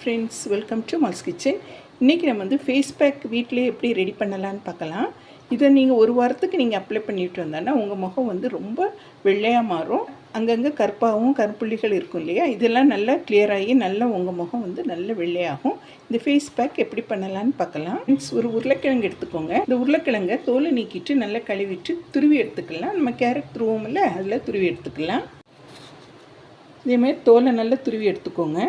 Friends welcome to Mal's kitchen இன்றைக்கி நம்ம வந்து ஃபேஸ் பேக் வீட்டிலே எப்படி ரெடி பண்ணலான்னு பார்க்கலாம். இதை நீங்கள் ஒரு வாரத்துக்கு நீங்கள் அப்ளை பண்ணிட்டு வந்தோன்னா உங்கள் முகம் வந்து ரொம்ப வெள்ளையாக மாறும். அங்கங்கே கருப்பாகவும் கருப்புள்ளிகள் இருக்கும் இல்லையா? இதெல்லாம் நல்லா clear ஆகி நல்லா உங்கள் முகம் வந்து நல்ல வெள்ளையாகும். இந்த ஃபேஸ் பேக் எப்படி பண்ணலான்னு பார்க்கலாம். மீன்ஸ் ஒரு உருளைக்கிழங்கு எடுத்துக்கோங்க. இந்த உருளைக்கிழங்கை தோலை நீக்கிட்டு நல்லா கழுவிட்டு துருவி எடுத்துக்கலாம். நம்ம கேரட் துருவோம்ல அதில் துருவி எடுத்துக்கலாம். இதேமாதிரி தோலை நல்லா துருவி எடுத்துக்கோங்க.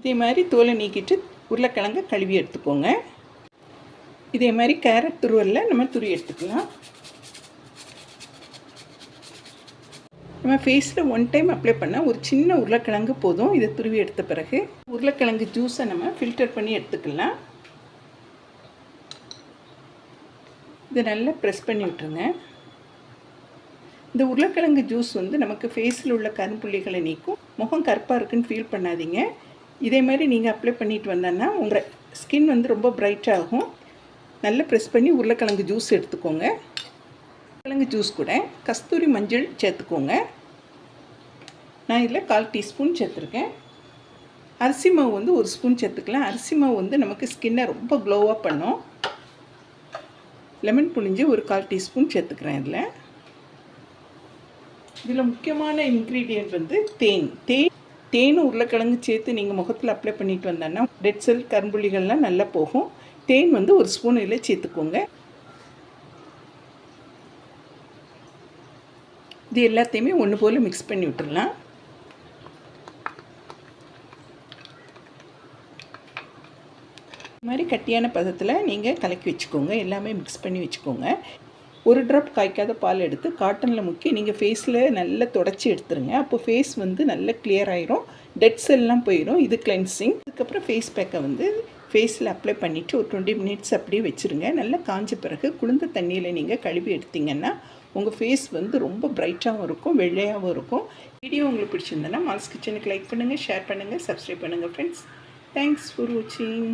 இதே மாதிரி தோலை நீக்கிட்டு உருளைக்கிழங்க கழுவி எடுத்துக்கோங்க. இதே மாதிரி கேரட் துருவலில் நம்ம துருவி எடுத்துக்கலாம். நம்ம ஃபேஸில் ஒன் டைம் அப்ளை பண்ணால் ஒரு சின்ன உருளைக்கிழங்கு போதும். இதை துருவி எடுத்த பிறகு உருளைக்கிழங்கு ஜூஸை நம்ம ஃபில்டர் பண்ணி எடுத்துக்கலாம். இதை நல்லா ப்ரெஸ் பண்ணி விட்டுருங்க. இந்த உருளைக்கிழங்கு ஜூஸ் வந்து நமக்கு ஃபேஸில் உள்ள கரும்புள்ளிகளை நீக்கும். முகம் கருப்பாக இருக்குன்னு ஃபீல் பண்ணாதீங்க. இதே மாதிரி நீங்கள் அப்ளை பண்ணிட்டு வந்தோன்னா உங்கள் ஸ்கின் வந்து ரொம்ப பிரைட்டாகும் நல்லா ப்ரெஸ் பண்ணி உருளைக்கிழங்கு ஜூஸ் எடுத்துக்கோங்க. உருளைக்கிழங்கு ஜூஸ் கூட கஸ்தூரி மஞ்சள் சேர்த்துக்கோங்க. நான் இதில் கால் டீஸ்பூன் சேர்த்துருக்கேன். அரிசி மாவு வந்து ஒரு ஸ்பூன் சேர்த்துக்கலாம். அரிசி மாவு வந்து நமக்கு ஸ்கின்னை ரொம்ப க்ளோவாக பண்ணும். லெமன் புழிஞ்சு ஒரு கால் டீஸ்பூன் சேர்த்துக்கிறேன் இதில். இதில் முக்கியமான இன்க்ரீடியன்ட் வந்து தேன். தேன் தேனும் உருளைக்கிழங்கு சேர்த்து நீங்கள் முகத்தில் அப்ளை பண்ணிட்டு வந்தோன்னா டெட் செல் கரும்புள்ளிகள்லாம் நல்லா போகும். தேன் வந்து ஒரு ஸ்பூன் இதில் சேர்த்துக்கோங்க. இது எல்லாத்தையுமே ஒன்று போல் மிக்ஸ் பண்ணி விட்டுடலாம் இது மாதிரி கட்டியான பதத்தில் நீங்கள் கலக்கி வச்சுக்கோங்க. எல்லாமே மிக்ஸ் பண்ணி வச்சுக்கோங்க. ஒரு ட்ராப் காய்க்காத பால் எடுத்து காட்டனில் முக்கி நீங்கள் ஃபேஸில் நல்லா தொடச்சி எடுத்துருங்க. அப்போ ஃபேஸ் வந்து நல்லா கிளியர் ஆயிரும். டெட் செல்லாம் போயிடும் இது கிளென்சிங் அதுக்கப்புறம் ஃபேஸ் பேக்கை வந்து ஃபேஸில் அப்ளை பண்ணிவிட்டு ஒரு டுவெண்ட்டி மினிட்ஸ் அப்படியே வச்சுருங்க. நல்லா காஞ்ச பிறகு குளிர்ந்த தண்ணியில் நீங்கள் கழுவி எடுத்தீங்கன்னா உங்கள் ஃபேஸ் வந்து ரொம்ப பிரைட்டாகவும் இருக்கும் வெள்ளையாகவும் இருக்கும். வீடியோ உங்களுக்கு பிடிச்சிருந்தேன்னா மாஸ் கிச்சனுக்கு லைக் பண்ணுங்கள் ஷேர் பண்ணுங்கள் சப்ஸ்கிரைப் பண்ணுங்கள் ஃப்ரெண்ட்ஸ் தேங்க்ஸ் ஃபார் வாட்சிங்